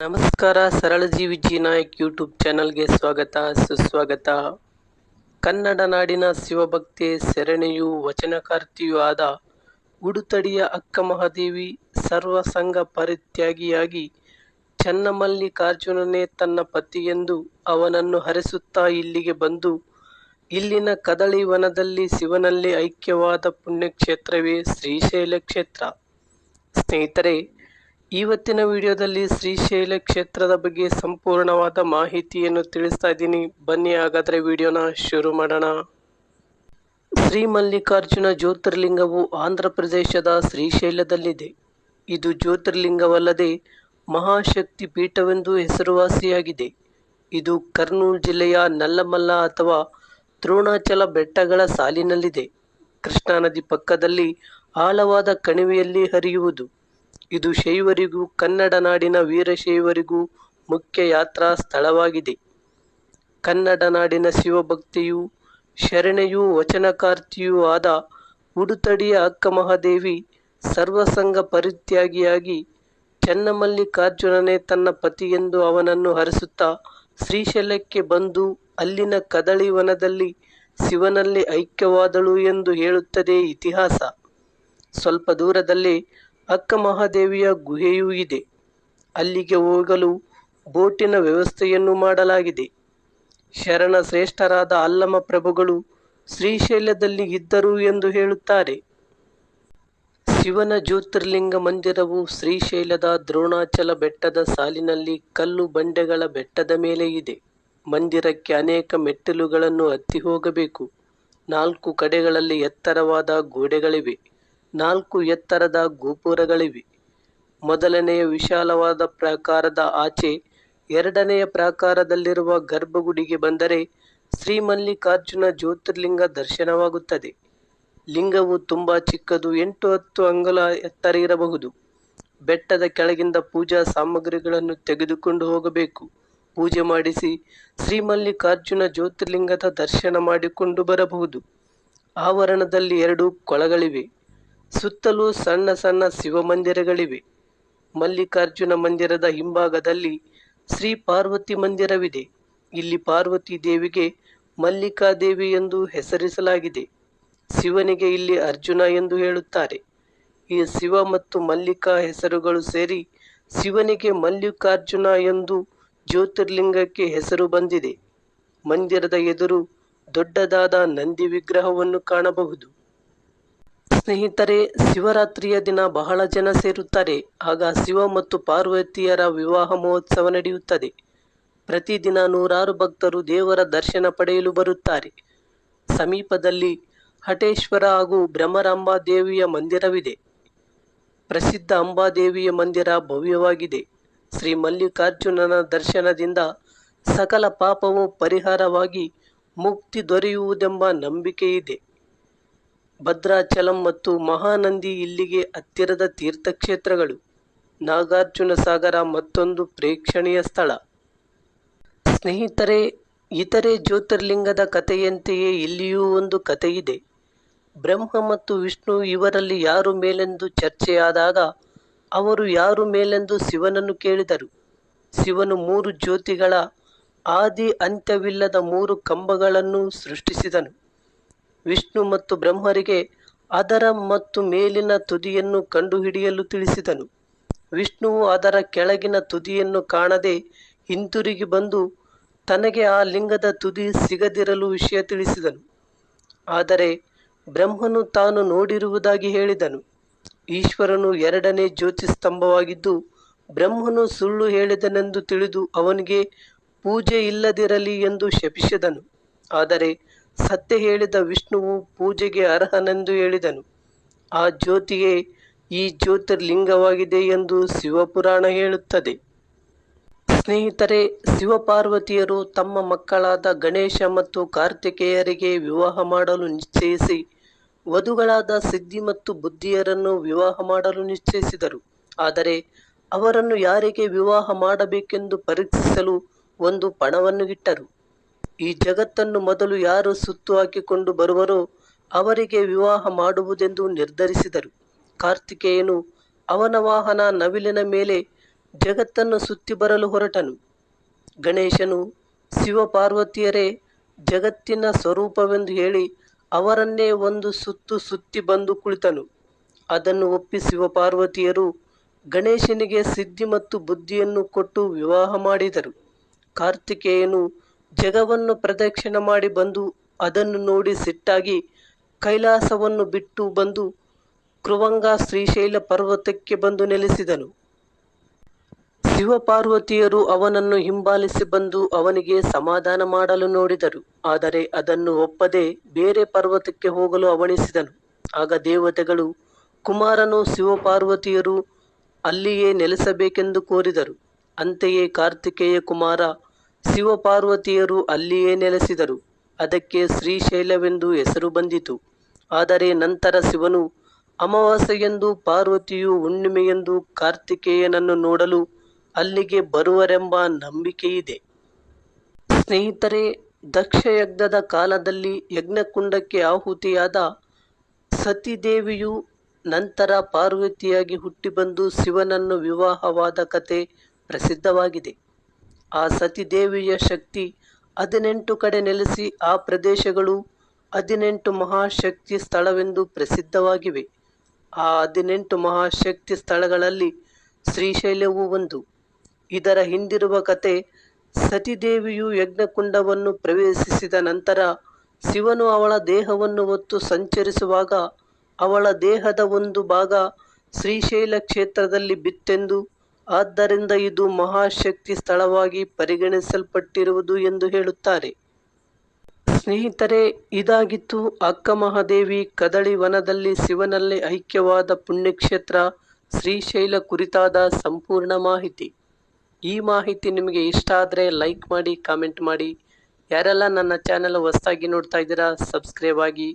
ನಮಸ್ಕಾರ ಸರಳ ಜೀವಿ ಜಿ ನಾಯಕ್ ಯೂಟ್ಯೂಬ್ ಚಾನಲ್ಗೆ ಸ್ವಾಗತ, ಸುಸ್ವಾಗತ. ಕನ್ನಡ ನಾಡಿನ ಶಿವಭಕ್ತಿ, ಸೆರಣೆಯೂ, ವಚನಕಾರ್ತಿಯೂ ಆದ ಉಡುತಡಿಯ ಅಕ್ಕ ಮಹಾದೇವಿ ಸರ್ವಸಂಗ ಪರಿತ್ಯಾಗಿಯಾಗಿ ಚನ್ನಮಲ್ಲಿಕಾರ್ಜುನನೇ ತನ್ನ ಪತಿಯೆಂದು ಅವನನ್ನು ಹರಿಸುತ್ತಾ ಇಲ್ಲಿಗೆ ಬಂದು, ಇಲ್ಲಿನ ಕದಳಿ ವನದಲ್ಲಿ ಶಿವನಲ್ಲಿ ಐಕ್ಯವಾದ ಪುಣ್ಯಕ್ಷೇತ್ರವೇ ಶ್ರೀಶೈಲ ಕ್ಷೇತ್ರ ಸ್ನೇಹಿತರೆ ಇವತ್ತಿನ ವಿಡಿಯೋದಲ್ಲಿ ಶ್ರೀಶೈಲ ಕ್ಷೇತ್ರದ ಬಗ್ಗೆ ಸಂಪೂರ್ಣವಾದ ಮಾಹಿತಿಯನ್ನು ತಿಳಿಸ್ತಾ ಇದ್ದೀನಿ. ಬನ್ನಿ ಹಾಗಾದರೆ ವಿಡಿಯೋನ ಶುರು ಮಾಡೋಣ. ಶ್ರೀ ಮಲ್ಲಿಕಾರ್ಜುನ ಜ್ಯೋತಿರ್ಲಿಂಗವು ಆಂಧ್ರ ಪ್ರದೇಶದ ಶ್ರೀಶೈಲದಲ್ಲಿದೆ ಇದು ಜ್ಯೋತಿರ್ಲಿಂಗವಲ್ಲದೆ ಮಹಾಶಕ್ತಿ ಪೀಠವೆಂದು ಹೆಸರುವಾಸಿಯಾಗಿದೆ. ಇದು ಕರ್ನೂಲ್ ಜಿಲ್ಲೆಯ ನಲ್ಲಮಲ್ಲ ಅಥವಾ ದ್ರೋಣಾಚಲ ಬೆಟ್ಟಗಳ ಸಾಲಿನಲ್ಲಿದೆ. ಕೃಷ್ಣಾ ನದಿ ಪಕ್ಕದಲ್ಲಿ ಆಳವಾದ ಕಣಿವೆಯಲ್ಲಿ ಹರಿಯುವುದು. ಇದು ಶೈವರಿಗೂ, ಕನ್ನಡ ನಾಡಿನ ವೀರಶೈವರಿಗೂ ಮುಖ್ಯ ಯಾತ್ರಾ ಸ್ಥಳವಾಗಿದೆ. ಕನ್ನಡ ನಾಡಿನ ಶಿವಭಕ್ತಿಯೂ, ಶರಣೆಯೂ, ವಚನಕಾರ್ತಿಯೂ ಆದ ಉಡುತಡಿಯ ಅಕ್ಕ ಮಹಾದೇವಿ ಸರ್ವಸಂಗ ಪರಿತ್ಯಾಗಿಯಾಗಿ ಚನ್ನಮಲ್ಲಿಕಾರ್ಜುನನೇ ತನ್ನ ಪತಿಯೆಂದು ಅವನನ್ನು ಹರಿಸುತ್ತಾ ಶ್ರೀಶೈಲಕ್ಕೆ ಬಂದು ಅಲ್ಲಿನ ಕದಳಿ ವನದಲ್ಲಿ ಶಿವನಲ್ಲಿ ಐಕ್ಯವಾದಳು ಎಂದು ಹೇಳುತ್ತದೆ ಇತಿಹಾಸ. ಸ್ವಲ್ಪ ದೂರದಲ್ಲಿ ಅಕ್ಕ ಮಹಾದೇವಿಯ ಗುಹೆಯೂ ಇದೆ. ಅಲ್ಲಿಗೆ ಹೋಗಲು ಬೋಟಿನ ವ್ಯವಸ್ಥೆಯನ್ನು ಮಾಡಲಾಗಿದೆ. ಶರಣ ಶ್ರೇಷ್ಠರಾದ ಅಲ್ಲಮ ಪ್ರಭುಗಳು ಶ್ರೀಶೈಲದಲ್ಲಿ ಇದ್ದರು ಎಂದು ಹೇಳುತ್ತಾರೆ. ಶಿವನ ಜ್ಯೋತಿರ್ಲಿಂಗ ಮಂದಿರವು ಶ್ರೀಶೈಲದ ದ್ರೋಣಾಚಲ ಬೆಟ್ಟದ ಸಾಲಿನಲ್ಲಿ ಕಲ್ಲು ಬಂಡೆಗಳ ಬೆಟ್ಟದ ಮೇಲೆ ಇದೆ. ಮಂದಿರಕ್ಕೆ ಅನೇಕ ಮೆಟ್ಟಿಲುಗಳನ್ನು ಹತ್ತಿ ಹೋಗಬೇಕು. ನಾಲ್ಕು ಕಡೆಗಳಲ್ಲಿ ಎತ್ತರವಾದ ಗೋಡೆಗಳಿವೆ. ನಾಲ್ಕು ಎತ್ತರದ ಗೋಪುರಗಳಿವೆ. ಮೊದಲನೆಯ ವಿಶಾಲವಾದ ಪ್ರಾಕಾರದ ಆಚೆ ಎರಡನೆಯ ಪ್ರಾಕಾರದಲ್ಲಿರುವ ಗರ್ಭಗುಡಿಗೆ ಬಂದರೆ ಶ್ರೀ ಮಲ್ಲಿಕಾರ್ಜುನ ಜ್ಯೋತಿರ್ಲಿಂಗ ದರ್ಶನವಾಗುತ್ತದೆ. ಲಿಂಗವು ತುಂಬಾ ಚಿಕ್ಕದು, ಎಂಟು ಹತ್ತು ಅಂಗುಲ ಎತ್ತರ ಇರಬಹುದು. ಬೆಟ್ಟದ ಕೆಳಗಿಂದ ಪೂಜಾ ಸಾಮಗ್ರಿಗಳನ್ನು ತೆಗೆದುಕೊಂಡು ಹೋಗಬೇಕು. ಪೂಜೆ ಮಾಡಿಸಿ ಶ್ರೀ ಮಲ್ಲಿಕಾರ್ಜುನ ಜ್ಯೋತಿರ್ಲಿಂಗದ ದರ್ಶನ ಮಾಡಿಕೊಂಡು ಬರಬಹುದು. ಆವರಣದಲ್ಲಿ ಎರಡು ಕೊಳಗಳಿವೆ. ಸುತ್ತಲೂ ಸಣ್ಣ ಸಣ್ಣ ಶಿವಮಂದಿರಗಳಿವೆ ಮಲ್ಲಿಕಾರ್ಜುನ ಮಂದಿರದ ಹಿಂಭಾಗದಲ್ಲಿ ಶ್ರೀ ಪಾರ್ವತಿ ಮಂದಿರವಿದೆ. ಇಲ್ಲಿ ಪಾರ್ವತಿ ದೇವಿಗೆ ಮಲ್ಲಿಕಾದೇವಿ ಎಂದು ಹೆಸರಿಸಲಾಗಿದೆ. ಶಿವನಿಗೆ ಇಲ್ಲಿ ಅರ್ಜುನ ಎಂದು ಹೇಳುತ್ತಾರೆ. ಈ ಶಿವ ಮತ್ತು ಮಲ್ಲಿಕಾ ಹೆಸರುಗಳು ಸೇರಿ ಶಿವನಿಗೆ ಮಲ್ಲಿಕಾರ್ಜುನ ಎಂದು ಜ್ಯೋತಿರ್ಲಿಂಗಕ್ಕೆ ಹೆಸರು ಬಂದಿದೆ. ಮಂದಿರದ ಎದುರು ದೊಡ್ಡದಾದ ನಂದಿ ವಿಗ್ರಹವನ್ನು ಕಾಣಬಹುದು. ಸ್ನೇಹಿತರೆ, ಶಿವರಾತ್ರಿಯ ದಿನ ಬಹಳ ಜನ ಸೇರುತ್ತಾರೆ. ಆಗ ಶಿವ ಮತ್ತು ಪಾರ್ವತಿಯರ ವಿವಾಹ ಮಹೋತ್ಸವ ನಡೆಯುತ್ತದೆ. ಪ್ರತಿದಿನ ನೂರಾರು ಭಕ್ತರು ದೇವರ ದರ್ಶನ ಪಡೆಯಲು ಬರುತ್ತಾರೆ. ಸಮೀಪದಲ್ಲಿ ಹಟೇಶ್ವರ ಹಾಗೂ ಭ್ರಮರಾಂಬಾ ದೇವಿಯ ಮಂದಿರವಿದೆ. ಪ್ರಸಿದ್ಧ ಅಂಬಾದೇವಿಯ ಮಂದಿರ ಭವ್ಯವಾಗಿದೆ. ಶ್ರೀ ಮಲ್ಲಿಕಾರ್ಜುನನ ದರ್ಶನದಿಂದ ಸಕಲ ಪಾಪವು ಪರಿಹಾರವಾಗಿ ಮುಕ್ತಿ ದೊರೆಯುವುದೆಂಬ ನಂಬಿಕೆ ಇದೆ ಭದ್ರಾಚಲಂ ಮತ್ತು ಮಹಾನಂದಿ ಇಲ್ಲಿಗೆ ಹತ್ತಿರದ ತೀರ್ಥಕ್ಷೇತ್ರಗಳು. ನಾಗಾರ್ಜುನ ಸಾಗರ ಮತ್ತೊಂದು ಪ್ರೇಕ್ಷಣೀಯ ಸ್ಥಳ. ಸ್ನೇಹಿತರೆ, ಇತರೆ ಜ್ಯೋತಿರ್ಲಿಂಗದ ಕಥೆಯಂತೆಯೇ ಇಲ್ಲಿಯೂ ಒಂದು ಕಥೆಯಿದೆ. ಬ್ರಹ್ಮ ಮತ್ತು ವಿಷ್ಣು ಇವರಲ್ಲಿ ಯಾರು ಮೇಲೆಂದು ಚರ್ಚೆಯಾದಾಗ, ಅವರು ಯಾರು ಮೇಲೆಂದು ಶಿವನನ್ನು ಕೇಳಿದರು. ಶಿವನು ಮೂರು ಜ್ಯೋತಿಗಳ, ಆದಿ ಅಂತ್ಯವಿಲ್ಲದ ಮೂರು ಕಂಬಗಳನ್ನು ಸೃಷ್ಟಿಸಿದನು. ವಿಷ್ಣು ಮತ್ತು ಬ್ರಹ್ಮರಿಗೆ ಅದರ ಮತ್ತು ಮೇಲಿನ ತುದಿಯನ್ನು ಕಂಡುಹಿಡಿಯಲು ತಿಳಿಸಿದನು. ವಿಷ್ಣುವು ಅದರ ಕೆಳಗಿನ ತುದಿಯನ್ನು ಕಾಣದೆ ಹಿಂತಿರುಗಿ ಬಂದು ತನಗೆ ಆ ಲಿಂಗದ ತುದಿ ಸಿಗದಿರಲು ವಿಷಯ ತಿಳಿಸಿದನು. ಆದರೆ ಬ್ರಹ್ಮನು ತಾನು ನೋಡಿರುವುದಾಗಿ ಹೇಳಿದನು. ಈಶ್ವರನು ಎರಡನೇ ಜ್ಯೋತಿ ಸ್ತಂಭವಾಗಿದ್ದು ಬ್ರಹ್ಮನು ಸುಳ್ಳು ಹೇಳಿದನೆಂದು ತಿಳಿದು ಅವನಿಗೆ ಪೂಜೆ ಇಲ್ಲದಿರಲಿ ಎಂದು ಶಪಿಸಿದನು. ಆದರೆ ಸತ್ಯ ಹೇಳಿದ ವಿಷ್ಣುವು ಪೂಜೆಗೆ ಅರ್ಹನೆಂದು ಹೇಳಿದನು. ಆ ಜ್ಯೋತಿಯೇ ಈ ಜ್ಯೋತಿರ್ಲಿಂಗವಾಗಿದೆ ಎಂದು ಶಿವಪುರಾಣ ಹೇಳುತ್ತದೆ. ಸ್ನೇಹಿತರೆ, ಶಿವಪಾರ್ವತಿಯರು ತಮ್ಮ ಮಕ್ಕಳಾದ ಗಣೇಶ ಮತ್ತು ಕಾರ್ತಿಕೇಯರಿಗೆ ವಿವಾಹ ಮಾಡಲು ನಿಶ್ಚಯಿಸಿ, ವಧುಗಳಾದ ಸಿದ್ಧಿ ಮತ್ತು ಬುದ್ಧಿಯರನ್ನು ವಿವಾಹ ಮಾಡಲು ನಿಶ್ಚಯಿಸಿದರು. ಆದರೆ ಅವರನ್ನು ಯಾರಿಗೆ ವಿವಾಹ ಮಾಡಬೇಕೆಂದು ಪರೀಕ್ಷಿಸಲು ಒಂದು ಪಣವನ್ನು ಇಟ್ಟರು. ಈ ಜಗತ್ತನ್ನು ಮೊದಲು ಯಾರು ಸುತ್ತು ಹಾಕಿಕೊಂಡು ಬರುವರೋ ಅವರಿಗೆ ವಿವಾಹ ಮಾಡುವುದೆಂದು ನಿರ್ಧರಿಸಿದರು. ಕಾರ್ತಿಕೇಯನು ಅವನ ವಾಹನ ನವಿಲಿನ ಮೇಲೆ ಜಗತ್ತನ್ನು ಸುತ್ತಿ ಬರಲು ಹೊರಟನು. ಗಣೇಶನು, ಶಿವಪಾರ್ವತಿಯರೇ, ಜಗತ್ತಿನ ಸ್ವರೂಪವೆಂದು ಹೇಳಿ ಅವರನ್ನೇ ಒಂದು ಸುತ್ತು ಸುತ್ತಿ ಬಂದು ಕುಳಿತನು. ಅದನ್ನು ಒಪ್ಪಿ ಶಿವಪಾರ್ವತಿಯರು ಗಣೇಶನಿಗೆ ಸಿದ್ಧಿ ಮತ್ತು ಬುದ್ಧಿಯನ್ನು ಕೊಟ್ಟು ವಿವಾಹ ಮಾಡಿದರು. ಕಾರ್ತಿಕೇಯನು ಜಗವನ್ನು ಪ್ರದಕ್ಷಿಣೆ ಮಾಡಿ ಬಂದು ಅದನ್ನು ನೋಡಿ ಸಿಟ್ಟಾಗಿ ಕೈಲಾಸವನ್ನು ಬಿಟ್ಟು ಬಂದು ಕೃವಂಗ ಶ್ರೀಶೈಲ ಪರ್ವತಕ್ಕೆ ಬಂದು ನೆಲೆಸಿದನು. ಶಿವಪಾರ್ವತಿಯರು ಅವನನ್ನು ಹಿಂಬಾಲಿಸಿ ಬಂದು ಅವನಿಗೆ ಸಮಾಧಾನ ಮಾಡಲು ನೋಡಿದರು. ಆದರೆ ಅದನ್ನು ಒಪ್ಪದೆ ಬೇರೆ ಪರ್ವತಕ್ಕೆ ಹೋಗಲು ಅವಣಿಸಿದನು ಆಗ ದೇವತೆಗಳು, ಕುಮಾರನು ಶಿವಪಾರ್ವತಿಯರು ಅಲ್ಲಿಯೇ ನೆಲೆಸಬೇಕೆಂದು ಕೋರಿದರು. ಅಂತೆಯೇ ಕಾರ್ತಿಕೇಯ ಕುಮಾರ ಶಿವಪಾರ್ವತಿಯರು ಅಲ್ಲಿಯೇ ನೆಲೆಸಿದರು. ಅದಕ್ಕೆ ಶ್ರೀಶೈಲವೆಂದು ಹೆಸರು ಬಂದಿತು. ಆದರೆ ನಂತರ ಶಿವನು, ಅಮಾವಾಸ್ಯೆಯೆಂದು ಪಾರ್ವತಿಯು ಹುಣ್ಣಿಮೆಯೆಂದು ಕಾರ್ತಿಕೇಯನನ್ನು ನೋಡಲು ಅಲ್ಲಿಗೆ ಬರುವರೆಂಬ ನಂಬಿಕೆಯಿದೆ. ಸ್ನೇಹಿತರೆ, ದಕ್ಷಯಜ್ಞದ ಕಾಲದಲ್ಲಿ ಯಜ್ಞಕುಂಡಕ್ಕೆ ಆಹುತಿಯಾದ ಸತಿದೇವಿಯು ನಂತರ ಪಾರ್ವತಿಯಾಗಿ ಹುಟ್ಟಿಬಂದು ಶಿವನನ್ನು ವಿವಾಹವಾದ ಕತೆ ಪ್ರಸಿದ್ಧವಾಗಿದೆ. ಆ ಸತಿದೇವಿಯ ಶಕ್ತಿ ಹದಿನೆಂಟು ಕಡೆ ನೆಲೆಸಿ ಆ ಪ್ರದೇಶಗಳು ಹದಿನೆಂಟು ಮಹಾಶಕ್ತಿ ಸ್ಥಳವೆಂದು ಪ್ರಸಿದ್ಧವಾಗಿವೆ. ಆ ಹದಿನೆಂಟು ಮಹಾಶಕ್ತಿ ಸ್ಥಳಗಳಲ್ಲಿ ಶ್ರೀಶೈಲವೂ ಒಂದು. ಇದರ ಹಿಂದಿರುವ ಕತೆ ಸತಿದೇವಿಯು ಯಜ್ಞಕುಂಡವನ್ನು ಪ್ರವೇಶಿಸಿದ ನಂತರ ಶಿವನು ಅವಳ ದೇಹವನ್ನು ಹೊತ್ತು ಸಂಚರಿಸುವಾಗ ಅವಳ ದೇಹದ ಒಂದು ಭಾಗ ಶ್ರೀಶೈಲ ಕ್ಷೇತ್ರದಲ್ಲಿ ಬಿತ್ತೆಂದು ಆದ್ದರಿಂದ ಇದು ಮಹಾಶಕ್ತಿ ಸ್ಥಳವಾಗಿ ಪರಿಗಣಿಸಲ್ಪಟ್ಟಿರುವುದು ಎಂದು ಹೇಳುತ್ತಾರೆ. ಸ್ನೇಹಿತರೆ, ಇದಾಗಿತ್ತು ಅಕ್ಕ ಮಹಾದೇವಿ ಕದಳಿ ವನದಲ್ಲಿ ಶಿವನಲ್ಲಿ ಐಕ್ಯವಾದ ಪುಣ್ಯಕ್ಷೇತ್ರ ಶ್ರೀಶೈಲ ಕುರಿತಾದ ಸಂಪೂರ್ಣ ಮಾಹಿತಿ. ಈ ಮಾಹಿತಿ ನಿಮಗೆ ಇಷ್ಟ ಆದರೆ ಲೈಕ್ ಮಾಡಿ, ಕಾಮೆಂಟ್ ಮಾಡಿ. ಯಾರೆಲ್ಲ ನನ್ನ ಚಾನೆಲ್ ಹೊಸದಾಗಿ ನೋಡ್ತಾ ಇದ್ದೀರಾ, ಸಬ್ಸ್ಕ್ರೈಬ್ ಆಗಿ.